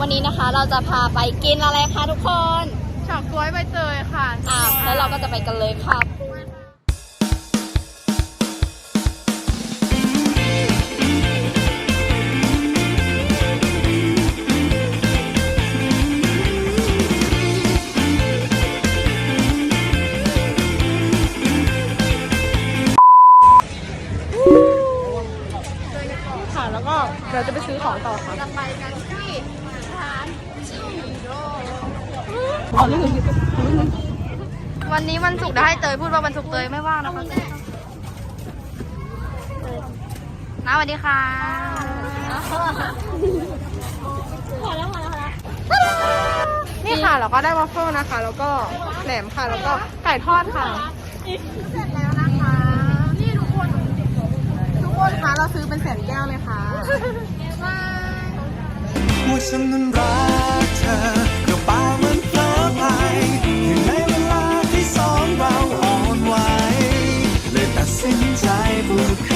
วันนี้นะคะเราจะพาไปกินอะไรคะทุกคนเฉาก๊วยใบเตยค่ะ อ่าแล้วเราก็จะไปกันเลยครั ค่ะ แล้วก็เราจะไปซื้อของต่อค่ะจะไปกันที่ร้านชิโร่วันนี้วันศุกร์ได้ให้เตยพูดว่าวันศุกร์เตยไม่ว่างนะคะน้าสวัสดีค่ะนี่ค่ะเราก็ได้วัฟเฟิลนะคะ แล้วก็แหนมค่ะ แล้วก็ไก่ทอดค่ะ เสร็จแล้วนะคะ นี่ทุกคน ทุกคนคะ เราซื้อเป็นแสนแก้วเลยค่ะว่าฉันนั้นรักเธอกระเป๋ามันเผลอไปอยู่ในเวลาที่สองเราอ่อนไหวเลยตัดสินใจพูดค